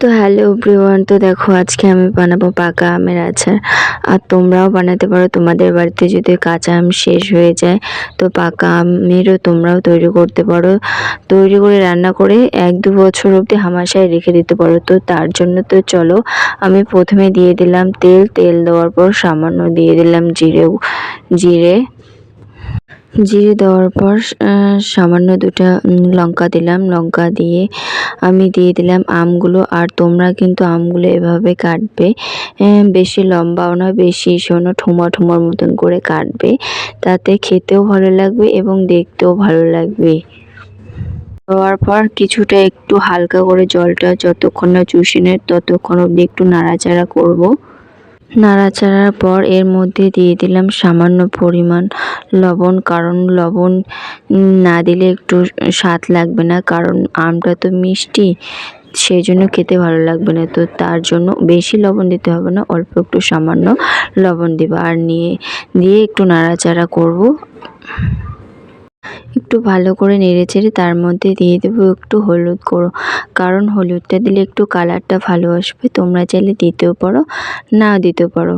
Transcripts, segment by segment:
তো hello everyone তো দেখো আজকে আমি বানাবো পাকা আমের আচার। আর তোমরাও বানাতে পারো, তোমাদের বাড়িতে যদি কাঁচা আম শেষ হয়ে যায়, তো পাকা আমেরও তোমরাও তৈরি করতে পারো। তৈরি করে, রান্না করে এক দু বছর অবধি হামাশায় রেখে দিতে পারো। তো তার জন্য তো চলো, আমি প্রথমে দিয়ে দিলাম তেল। তেল দেওয়ার পর সামান্য দিয়ে দিলাম জিরে জিরে। জিরে দেওয়ার পর সামান্য দুটা লঙ্কা দিলাম। লঙ্কা দিয়ে আমি দিয়ে দিলাম আমগুলো। আর তোমরা কিন্তু আমগুলো এভাবে কাটবে। বেশি লম্বাও না বেশি শোনো ঠুমা ঠুমার মতন করে কাটবে। তাতে খেতেও ভালো লাগবে এবং দেখতেও ভালো লাগবে। দেওয়ার পর কিছুটা একটু হালকা করে জলটা যতক্ষণ না চুষে নেয়, ততক্ষণ অবধি একটু নাড়াচাড়া করব। নাড়াচাড়ার পর এর মধ্যে দিয়ে দিলাম সামান্য পরিমাণ লবণ। কারণ লবণ না দিলে একটু স্বাদ লাগবে না, কারণ আমটা তো মিষ্টি সেই জন্য খেতে ভালো লাগবে না। তো তার জন্য বেশি লবণ দিতে হবে না, অল্প একটু সামান্য লবণ দেবো। আর নিয়ে, দিয়ে একটু নাড়াচাড়া করব। একটু ভালো করে নেড়ে চেড়ে তার মধ্যে দিয়ে দেবো একটু হলুদ করো কারণ হলুদটা দিলে একটু কালারটা ভালো আসবে। তোমরা চাইলে দিতেও পারো না দিতেও পারো।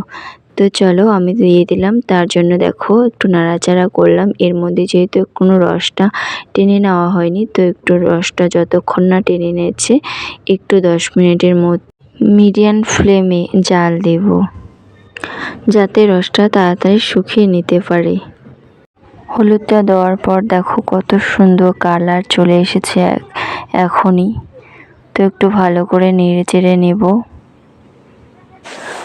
তো চলো আমি দিয়ে দিলাম। তার জন্য দেখো একটু নাড়াচাড়া করলাম। এর মধ্যে যেহেতু কোনো রসটা টেনে নেওয়া হয়নি, তো একটু রসটা যতক্ষণ না টেনে নিয়েছে একটু দশ মিনিটের মধ্যে মিডিয়াম ফ্লেমে জাল দেব। যাতে রসটা তাড়াতাড়ি শুকিয়ে নিতে পারে। হলুদটা দেওয়ার পর দেখো কত সুন্দর কালার চলে এসেছে এখনই। তো একটু ভালো করে নেড়ে চেড়ে নেব।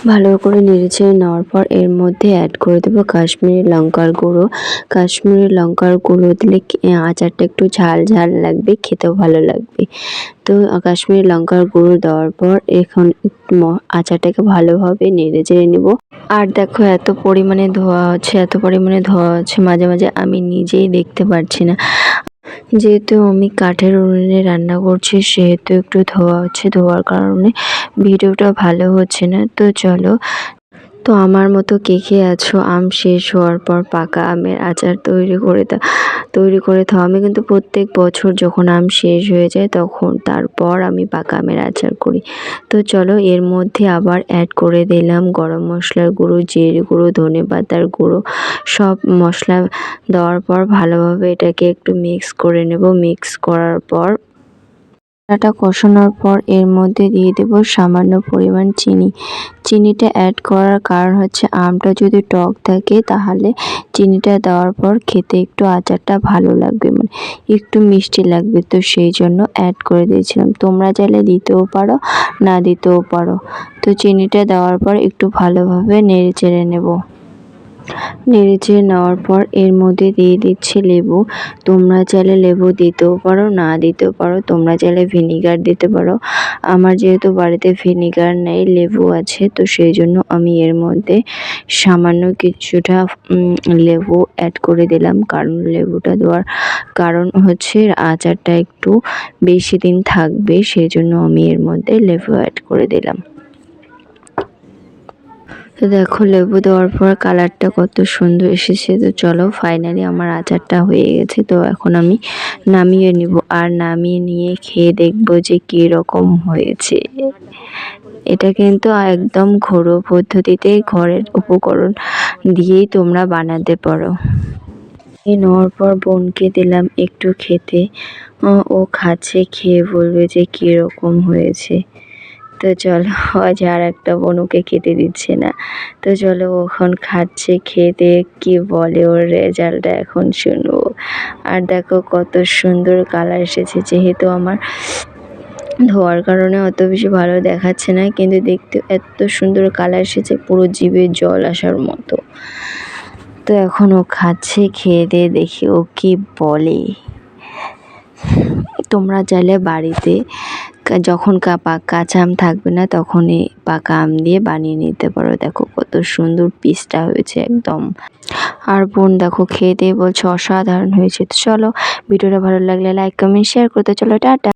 ভালো করে নেড়ে চেড়ে নেওয়ার পর এর মধ্যে অ্যাড করে দেবো কাশ্মীরি লঙ্কার গুঁড়ো। কাশ্মীরি লঙ্কার গুঁড়ো দিলে আচারটা একটু ঝাল ঝাল লাগবে, খেতেও ভালো লাগবে। তো কাশ্মীরি লঙ্কার গুঁড়ো দেওয়ার পর এখন আচারটাকে ভালোভাবে নেড়ে চেড়ে নেব। আর দেখো, এত পরিমাণে ধোয়া হচ্ছে, এত পরিমাণে ধোয়া হচ্ছে, মাঝে মাঝে আমি নিজেই দেখতে পারছি না। যেহেতু আমি কাঠের উনুনে রান্না করছি, সেহেতু একটু ধোয়া হচ্ছে, ধোয়ার কারণে ভিডিওটা ভালো হচ্ছে না। তো চলো তো আমার মতো কে কে আছো? আম শেষ হওয়ার পর পাকা আমের আচার তৈরি করে তৈরি করে থাও আমি কিন্তু প্রত্যেক বছর যখন আম শেষ হয়ে যায় তখন তারপর আমি পাকা আমের আচার করি। তো চলো এর মধ্যে আবার অ্যাড করে দিলাম গরম মশলার গুঁড়ো, জিরে গুঁড়ো, ধনে পাতার গুঁড়ো, সব মশলা দেওয়ার পর ভালোভাবে এটাকে একটু মিক্স করে নেব। মিক্স করার পর মশলাটা কষানোর পর এর মধ্যে দিয়ে দেব সামান্য পরিমাণ চিনি। চিনিটা অ্যাড করার কারণ হচ্ছে আমটা যদি টক থাকে তাহলে চিনিটা দেওয়ার পর খেতে একটু আচারটা ভালো লাগবে মানে একটু মিষ্টি লাগবে। তো সেই জন্য অ্যাড করে দিয়েছিলাম। তোমরা চাইলে দিতেও পারো, না দিতেও পারো। তো চিনিটা দেওয়ার পর একটু ভালোভাবে নেড়ে চেড়ে নেব। নেড়ে চেড়ে নেওয়ার পর এর মধ্যে দিয়ে দিচ্ছি লেবু। তোমরা চাইলে লেবু দিতেও পারো, না দিতেও পারো, তোমরা চাইলে ভিনিগার দিতে পারো। আমার যেহেতু বাড়িতে ভিনিগার নেই, লেবু আছে, তো সেই জন্য আমি এর মধ্যে সামান্য কিছুটা লেবু অ্যাড করে দিলাম। কারণ লেবুটা দেওয়ার কারণ হচ্ছে আচারটা একটু বেশি দিন থাকবে, সেই জন্য আমি এর মধ্যে লেবু অ্যাড করে দিলাম। তো দেখো, লেবু দেওয়ার পর কালারটা কত সুন্দর এসেছে। তো চলো ফাইনালি আমার আচারটা হয়ে গেছে। তো এখন আমি নামিয়ে নিব আর নামিয়ে নিয়ে খেয়ে দেখব যে কী রকম হয়েছে। এটা কিন্তু একদম ঘরোয়া পদ্ধতিতে ঘরের উপকরণ দিয়েই তোমরা বানাতে পারো। নেওয়ার পর বোনকে দিলাম একটু খেতে। ও খাচ্ছে, খেয়ে বলবে যে কীরকম হয়েছে। তো চলো, আজ আর একটা বনুকে খেতে দিচ্ছে না। তো চলো ও এখন খাচ্ছে, খেতে, কি বলে ওর রেজাল্টটা এখন শুনব। আর দেখো কত সুন্দর কালার এসেছে, যেহেতু আমার ধোয়ার কারণে অত বেশি ভালো দেখাচ্ছে না, কিন্তু দেখতে এত সুন্দর কালার এসেছে, পুরো জিভে জল আসার মতো। তো এখন ও খাচ্ছে, খেয়ে দিয়ে দেখি ও কি বলে। তোমরা চাইলে বাড়িতে যখন কাঁচা আম থাকবে না তখনই পাকা আম দিয়ে বানিয়ে নিতে পারো। দেখো কত সুন্দর পিসটা হয়েছে একদম। আর বোন, দেখো খেয়ে দিয়ে বলছে অসাধারণ হয়েছে। তো চলো, ভিডিওটা ভালো লাগলে লাইক কমেন্ট শেয়ার করতে চলো। টাটা।